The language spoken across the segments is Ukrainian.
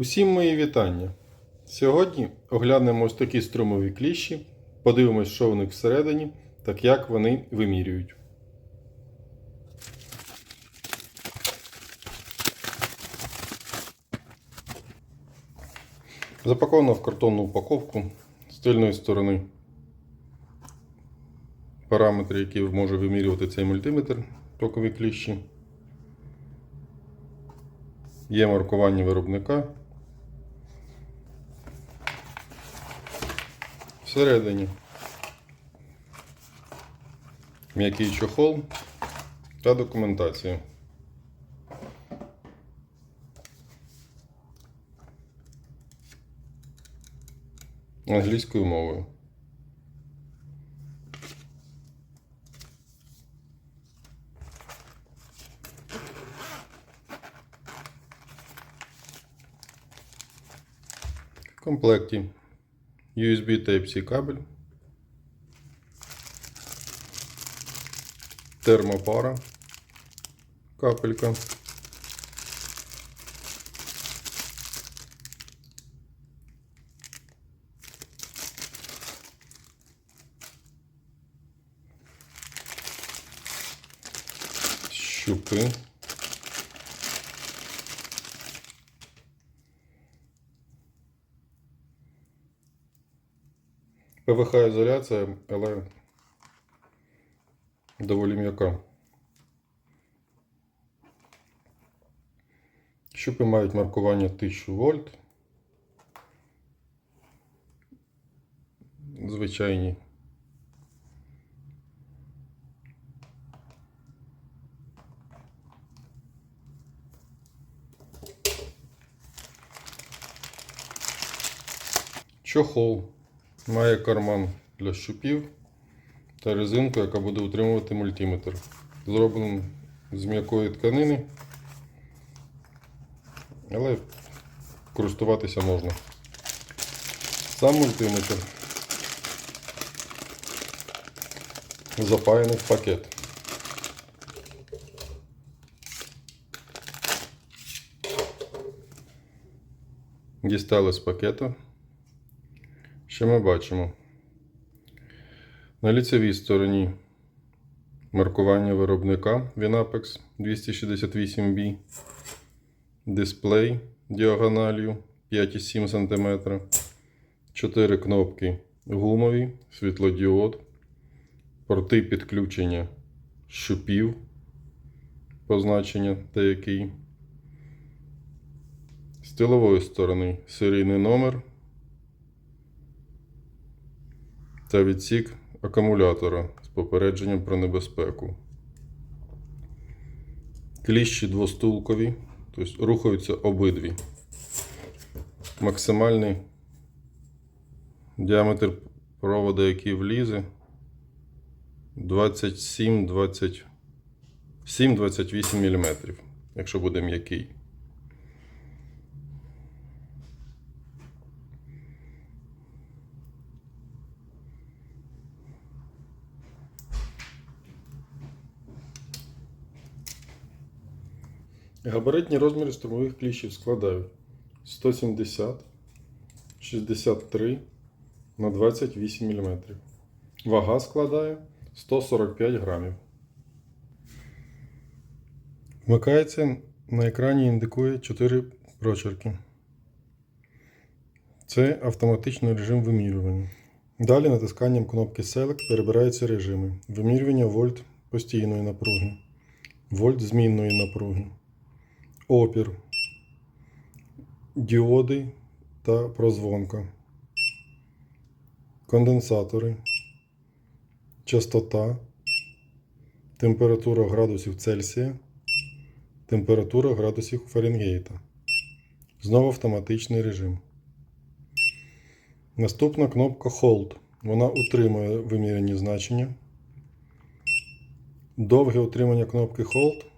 Усім мої вітання. Сьогодні оглянемо ось такі струмові кліщі, подивимось, що в них всередині, так як вони вимірюють. Запаковано в картонну упаковку з тильної сторони. Параметри, які може вимірювати цей мультиметр, токові кліщі. Є маркування виробника. Всередині м'який чохол та документація. Англійською мовою. В комплекті USB Type-C кабель, термопара, капелька, щупи. ПВХ ізоляція, але доволі м'яка. Щупи мають маркування 1000 вольт. Звичайні. Чохол має карман для щупів та резинку, яка буде утримувати мультиметр. Зроблений з м'якої тканини, але користуватися можна. Сам мультиметр запаяний в пакет. Дістали з пакета. Що ми бачимо? На ліцевій стороні маркування виробника Vinapex 268B, дисплей діагональю 5,7 см, 4 кнопки гумові, світлодіод, порти підключення щупів, позначення деякий. З тилової сторони серійний номер та відсік акумулятора з попередженням про небезпеку. Кліщі двостулкові, тобто рухаються обидві. Максимальний діаметр провода, який влізе 27-28 мм, якщо буде м'який. Габаритні розміри струмових кліщів складають 170, 63 на 28 мм. Вага складає 145 грамів. Вмикається на екрані індикує 4 прочерки. Це автоматичний режим вимірювання. Далі натисканням кнопки Select перебираються режими. Вимірювання вольт постійної напруги, вольт змінної напруги опір, діоди та прозвонка, конденсатори, частота, температура градусів Цельсія, температура градусів Фаренгейта. Знову автоматичний режим. Наступна кнопка Hold. Вона утримує виміряні значення. Довге утримання кнопки Hold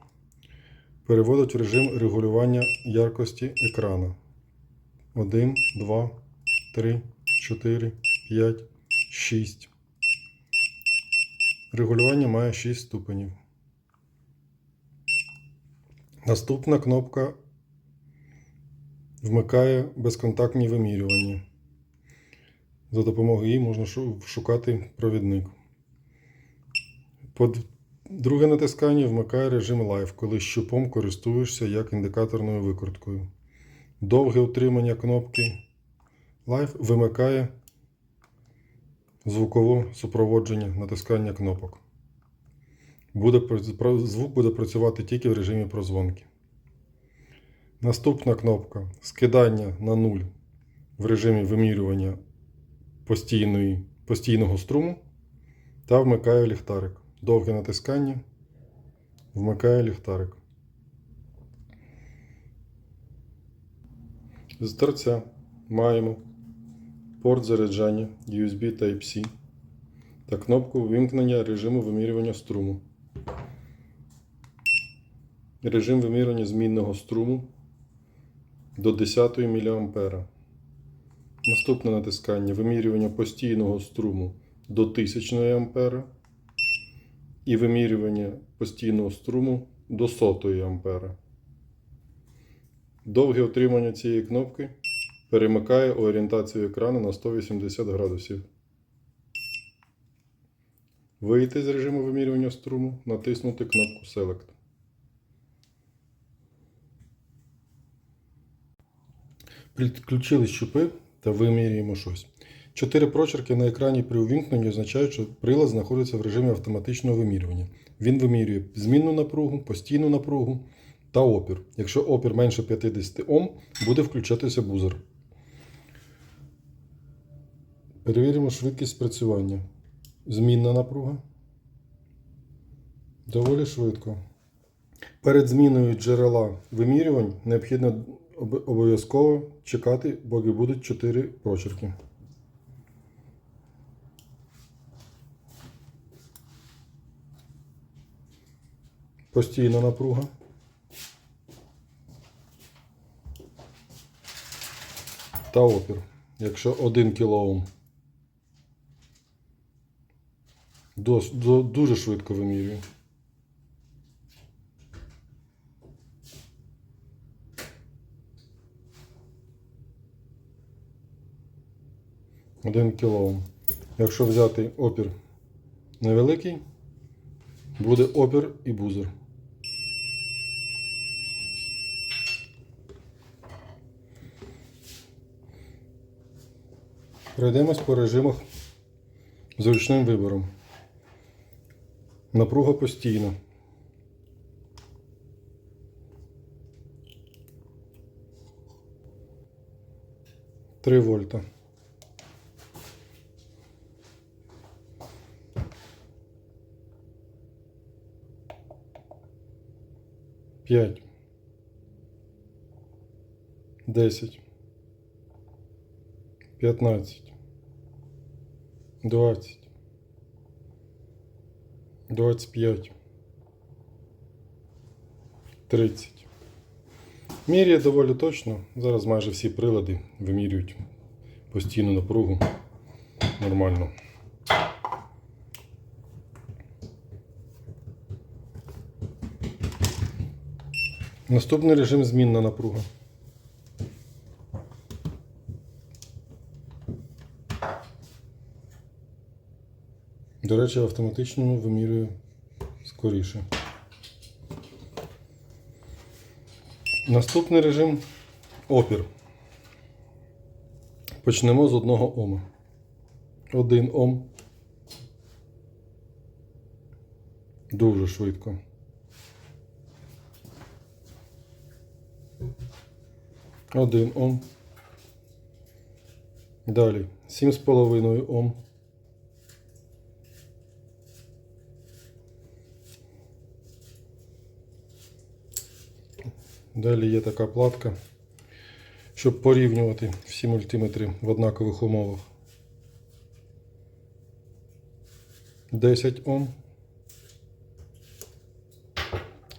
переводить в режим регулювання яркості екрана. 1, 2, 3, 4, 5, 6. Регулювання має 6 ступенів. Наступна кнопка вмикає безконтактні вимірювання. За допомогою її можна шукати провідник. Друге натискання вмикає режим Live, коли щупом користуєшся як індикаторною викруткою. Довге утримання кнопки Live вимикає звукове супроводження натискання кнопок. Буде, звук буде працювати тільки в режимі прозвонки. Наступна кнопка скидання на нуль в режимі вимірювання постійної, постійного струму та вмикає ліхтарик. Довге натискання вмикає ліхтарик. З торця маємо порт заряджання USB Type-C та кнопку вимкнення режиму вимірювання струму. Режим вимірювання змінного струму до 10 мА. Наступне натискання вимірювання постійного струму до 1000 А і вимірювання постійного струму до 100 А. Довге утримання цієї кнопки перемикає орієнтацію екрану на 180 градусів. Вийти з режиму вимірювання струму, натиснути кнопку Select. Підключили щупи та вимірюємо щось. Чотири прочерки на екрані при увімкненні означають, що прилад знаходиться в режимі автоматичного вимірювання. Він вимірює змінну напругу, постійну напругу та опір. Якщо опір менше 50 Ом, буде включатися бузер. Перевіримо швидкість спрацювання. Змінна напруга. Доволі швидко. Перед зміною джерела вимірювань необхідно обов'язково чекати, поки будуть 4 прочерки. Постійна напруга. Та опір. Якщо 1 кОм. Дуже швидко вимірює. Один кілоом. Якщо взяти опір невеликий, буде опір і бузер. Пройдемось по режимах з ручним вибором. Напруга постійна. Три вольта. П'ять. Десять. П'ятнадцять. Двадцять. Двадцять п'ять. Тридцять. Міряє доволі точно. Зараз майже всі прилади вимірюють постійну напругу нормально. Наступний режим змінна напруга. Речі, в автоматичному вимірює скоріше. Наступний режим опір. Почнемо з одного ома. Один ом. Дуже швидко. Один ом. Далі 7,5 ом. Далі є така платка, щоб порівнювати всі мультиметри в однакових умовах. 10 Ом.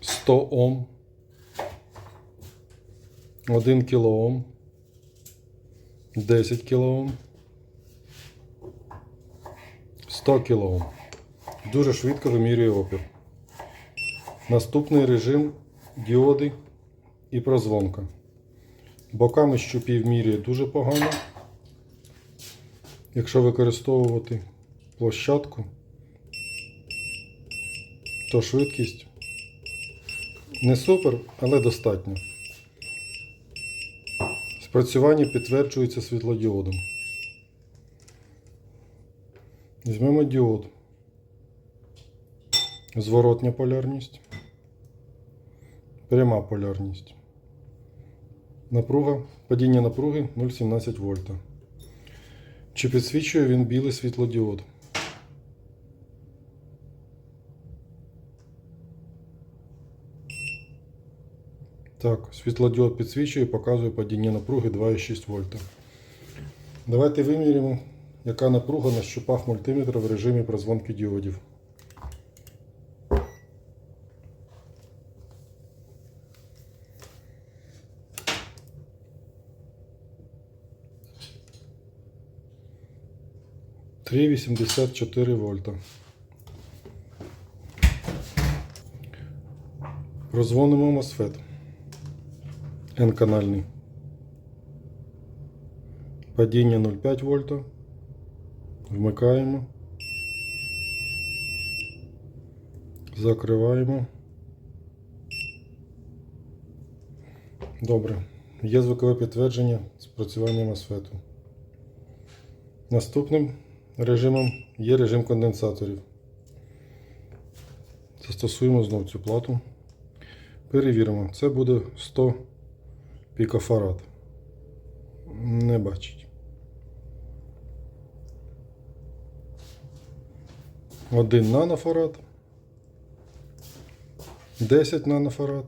100 Ом. 1 кОм. 10 кОм. 100 кОм. Дуже швидко вимірює опір. Наступний режим діоди і прозвонка. Боками щупів міряє дуже погано. Якщо використовувати площадку, то швидкість не супер, але достатньо. Спрацювання підтверджується світлодіодом. Візьмемо діод. Зворотня полярність. Пряма полярність. Напруга, падіння напруги 0,17 вольта. Чи підсвічує він білий світлодіод? Так, світлодіод підсвічує показує падіння напруги 2,6 вольта. Давайте виміряємо, яка напруга на щупах мультиметра в режимі прозвонки діодів. Три вісімдесят чотири вольта. Прозвонимо MOSFET. N-канальний. Падіння 0,5 вольта. Вмикаємо. Закриваємо. Добре. Є звукове підтвердження спрацювання MOSFET. Наступним режимом є режим конденсаторів. Застосуємо знову цю плату. Перевіримо. Це буде 100 пікофарад. Не бачить. 1 нанофарад. 10 нанофарад.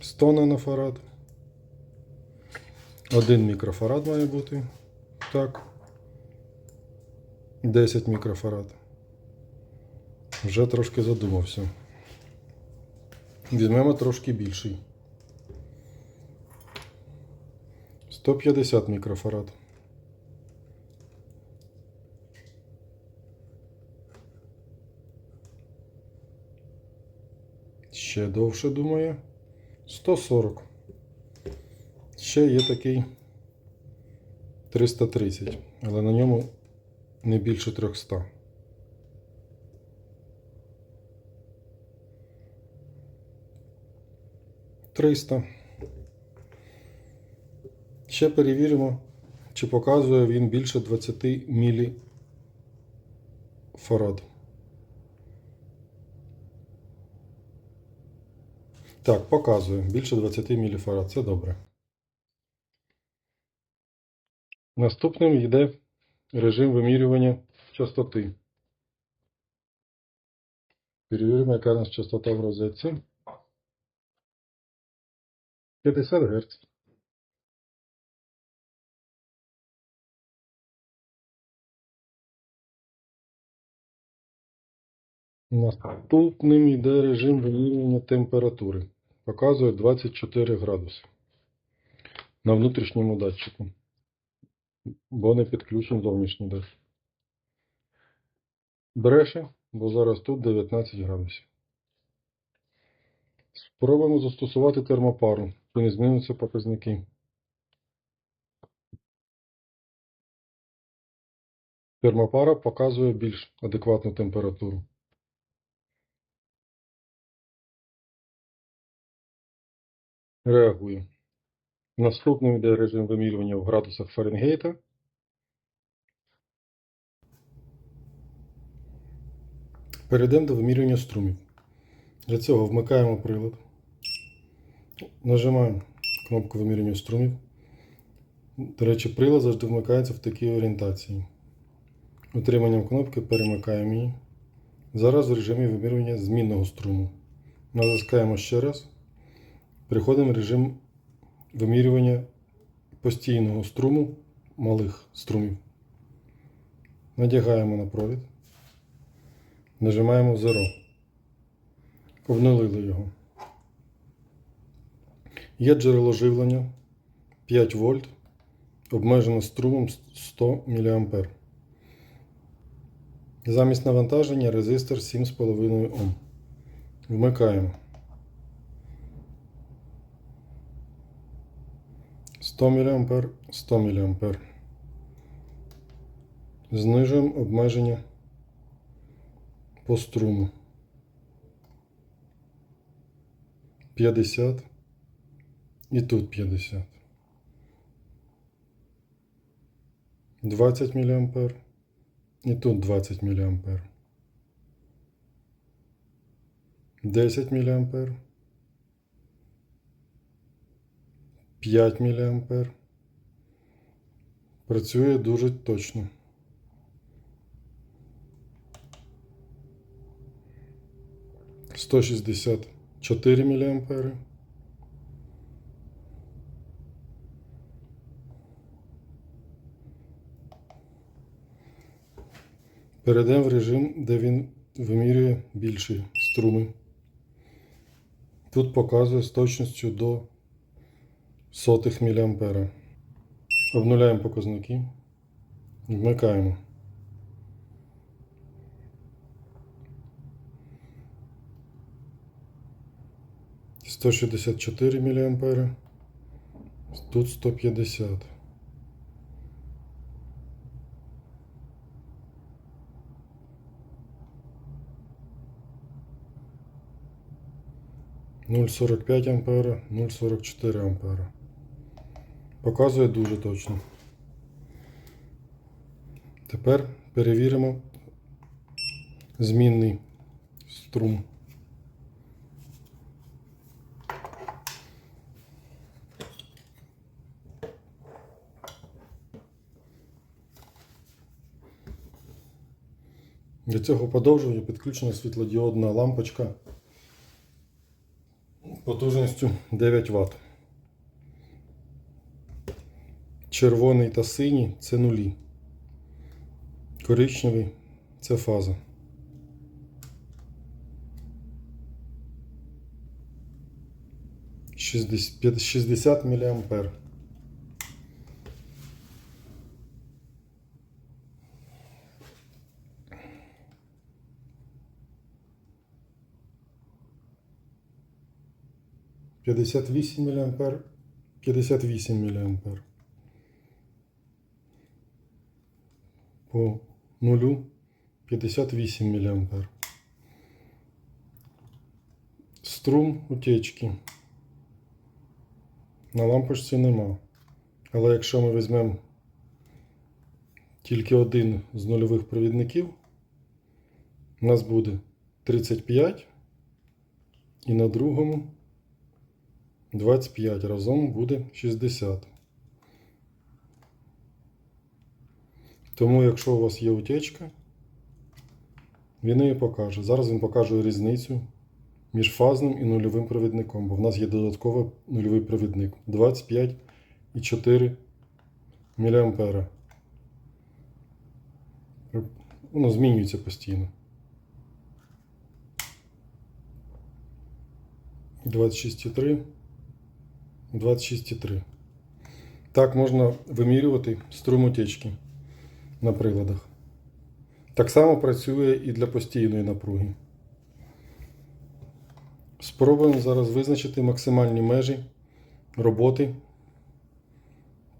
100 нанофарад. 1 мікрофарад має бути. Так. 10 мікрофарад. Вже трошки задумався. Візьмемо трошки більший. 150 мікрофарад. Ще довше думає. 140. Ще є такий 330, але на ньому не більше 300. Триста. Ще перевіримо, чи показує він більше 20 міліфарад. Так, показує більше 20 міліфарад. Це добре. Наступним йде режим вимірювання частоти. Перевіримо, яка у нас частота в розетці. 50 Гц. Наступним йде режим вимірювання температури. Показує 24 градуси на внутрішньому датчику, бо не підключений зовнішній датчик. Бреше, бо зараз тут 19 градусів. Спробуємо застосувати термопару, чи не змінюються показники. Термопара показує більш адекватну температуру. Реагує. Наступним йде режим вимірювання в градусах Фаренгейта. Перейдемо до вимірювання струмів. Для цього вмикаємо прилад. Нажимаємо кнопку вимірювання струмів. До речі, прилад завжди вмикається в такій орієнтації. Утриманням кнопки перемикаємо її. Зараз в режимі вимірювання змінного струму. Натискаємо ще раз. Переходимо в режим вимірювання постійного струму малих струмів. Надягаємо на провід. Нажимаємо Zero. Обнулили його. Є джерело живлення 5 вольт, обмежено струмом 100 мА. Замість навантаження резистор 7,5 Ом. Вмикаємо. 100 мА, 100 мА. Знижуємо обмеження по струму. 50 і тут 50. 20 мА і тут 20 мА. 10 мА. 5 мА. Працює дуже точно. Сто шістдесят чотири міліампери. Перейдемо в режим, де він вимірює більші струми. Тут показує з точністю до сотих міліампера. Обнуляємо показники. Вмикаємо. Сто шістдесят чотири міліампери. Тут сто п'ятдесят. Нуль сорок п'ять ампера, нуль сорок чотири ампера. Показує дуже точно. Тепер перевіримо змінний струм. Для цього подовження підключена світлодіодна лампочка потужністю 9 Вт. Червоний та синій це нулі. Коричневий це фаза. Шістдесят 60 мА. П'ятдесят вісім мА. П'ятдесят вісім мА. По нулю 58 мА. Струм утечки на лампочці нема. Але якщо ми візьмемо тільки один з нульових провідників, у нас буде 35 і на другому 25. Разом буде 60. Тому, якщо у вас є утечка, він її покаже. Зараз він покаже різницю між фазним і нульовим провідником, бо в нас є додатковий нульовий провідник 25,4 мА. Воно змінюється постійно. 26,3, 26,3. Так можна вимірювати струм утечки на приладах. Так само працює і для постійної напруги. Спробуємо зараз визначити максимальні межі роботи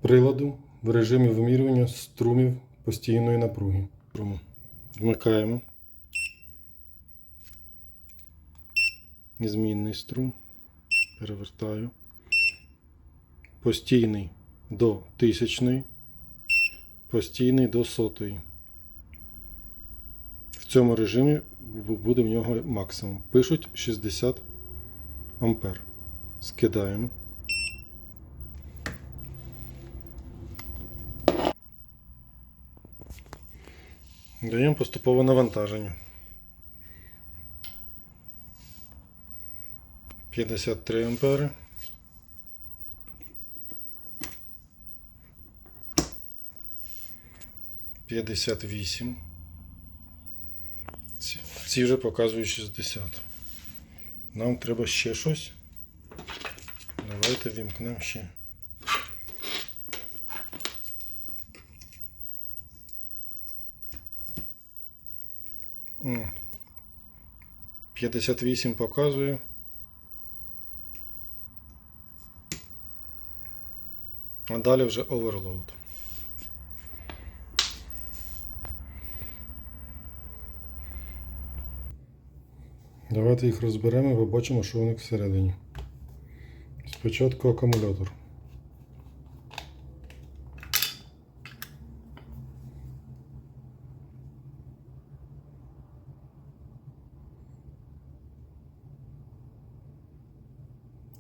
приладу в режимі вимірювання струмів постійної напруги. Вмикаємо. Змінний струм. Перевертаю. Постійний до тисячної постійний до сотої. В цьому режимі буде в нього максимум. Пишуть 60 ампер. Скидаємо. Даємо поступове навантаження. 53 ампери. П'ятдесят вісім. Ці, ці вже показують 60. Нам треба ще щось. Давайте вімкнемо ще. О, 58 показує. А далі вже оверлоуд. Давайте їх розберемо побачимо, що у них всередині. Спочатку акумулятор.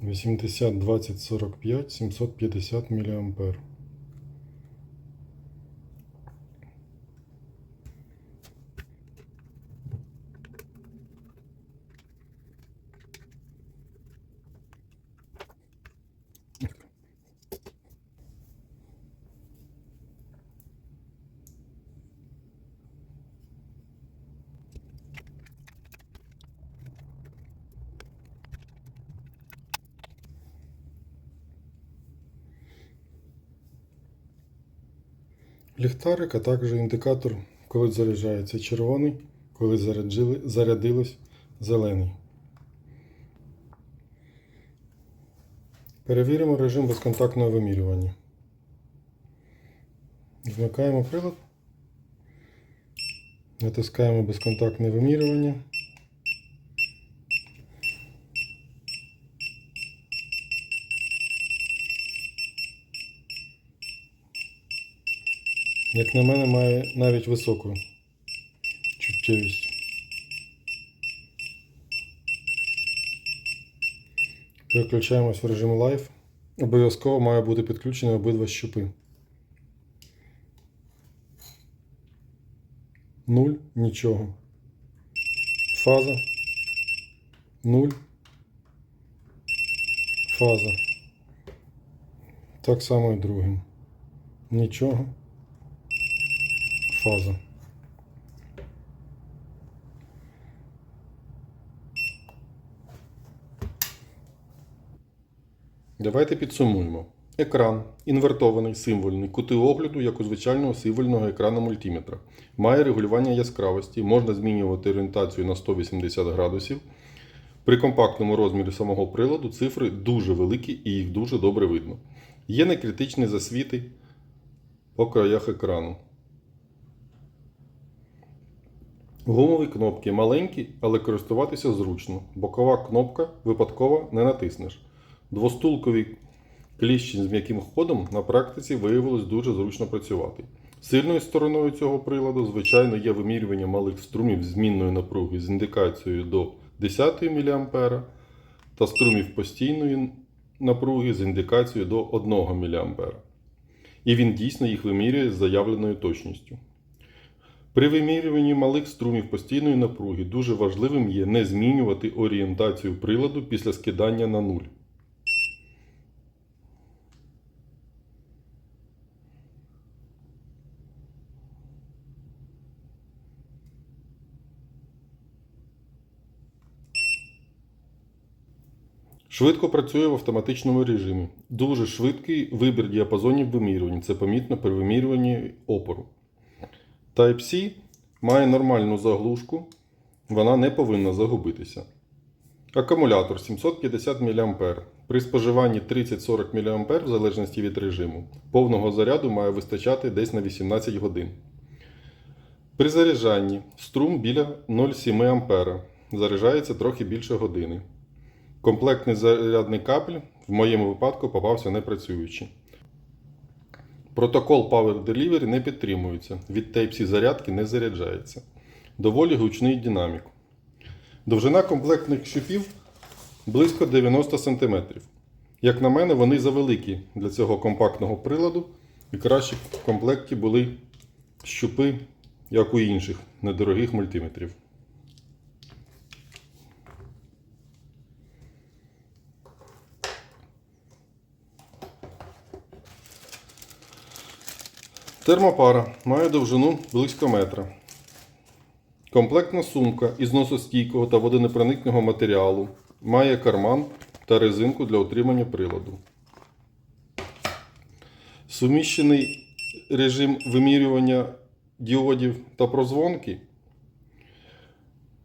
Вісімдесят двадцять сорок п'ять сімсот п'ятдесят міліампер. Ліхтарик, а також індикатор, коли заряджається червоний, коли зарядилось зелений. Перевіримо режим безконтактного вимірювання. Вмикаємо прилад. Натискаємо безконтактне вимірювання. Як на мене, має навіть високу чуттєвість. Переключаємось в режим Live. Обов'язково має бути підключені обидва щупи. Нуль, нічого. Фаза. Нуль. Фаза. Так само і другим. Нічого. Фаза. Давайте підсумуємо. Екран інвертований символьний, кути огляду, як у звичайного символьного екрану мультиметра. Має регулювання яскравості, можна змінювати орієнтацію на 180 градусів. При компактному розмірі самого приладу цифри дуже великі і їх дуже добре видно. Є некритичні засвіти по краях екрану. Гумові кнопки маленькі, але користуватися зручно. Бокова кнопка випадково не натиснеш. Двостулкові кліщі з м'яким ходом на практиці виявилось дуже зручно працювати. Сильною стороною цього приладу, звичайно, є вимірювання малих струмів змінної напруги з індикацією до 10 мА та струмів постійної напруги з індикацією до 1 мА. І він дійсно їх вимірює з заявленою точністю. При вимірюванні малих струмів постійної напруги дуже важливим є не змінювати орієнтацію приладу після скидання на нуль. Швидко працює в автоматичному режимі. Дуже швидкий вибір діапазонів вимірювань. Це помітно при вимірюванні опору. Type-C має нормальну заглушку, вона не повинна загубитися. Акумулятор 750 мА. При споживанні 30-40 мА в залежності від режиму. Повного заряду має вистачати десь на 18 годин. При заряджанні струм біля 0,7 А. Заряджається трохи більше години. Комплектний зарядний кабель в моєму випадку попався непрацюючий. Протокол Power Delivery не підтримується. Від Type-C зарядки не заряджається. Доволі гучний динамік. Довжина комплектних щупів близько 90 см. Як на мене, вони завеликі для цього компактного приладу, і краще в комплекті були щупи, як у інших недорогих мультиметрів. Термопара має довжину близько метра. Комплектна сумка із носостійкого та водонепроникного матеріалу. Має карман та резинку для утримання приладу. Суміщений режим вимірювання діодів та прозвонки.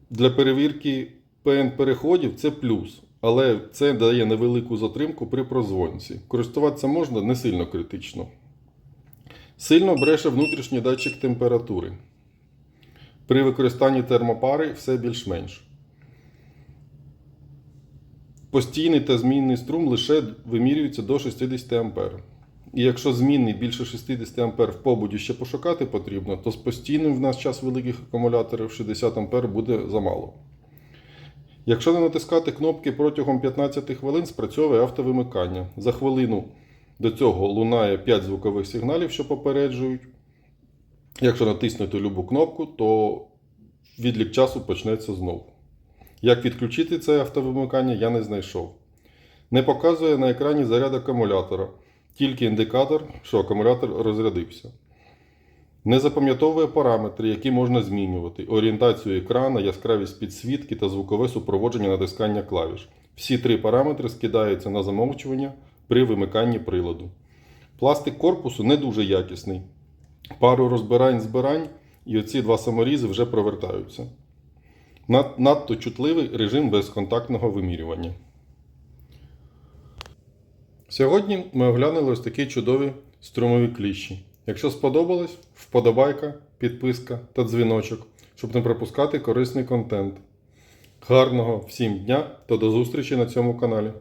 Для перевірки ПН переходів це плюс. але це дає невелику затримку при прозвонці. Користуватися можна не сильно критично. Сильно бреше внутрішній датчик температури. При використанні термопари все більш-менш. Постійний та змінний струм лише вимірюється до 60 А. І якщо змінний більше 60 А в побуді ще пошукати потрібно, то з постійним в нас час великих акумуляторів 60 А буде замало. Якщо не натискати кнопки протягом 15 хвилин, спрацьовує автовимикання. За хвилину до цього лунає 5 звукових сигналів, що попереджують. Якщо натиснути любу кнопку, то відлік часу почнеться знову. Як відключити це автовимикання, я не знайшов. Не показує на екрані заряд акумулятора, тільки індикатор, що акумулятор розрядився. Не запам'ятовує параметри, які можна змінювати: орієнтацію екрана, яскравість підсвітки та звукове супроводження натискання клавіш. Всі три параметри скидаються на замовчування при вимиканні приладу. Пластик корпусу не дуже якісний. Пару розбирань збирань, і оці два саморізи вже провертаються. Над- Надто чутливий режим безконтактного вимірювання. Сьогодні ми оглянули ось такі чудові струмові кліщі. Якщо сподобалось, вподобайка, підписка та дзвіночок, щоб не пропускати корисний контент. Гарного всім дня та до зустрічі на цьому каналі.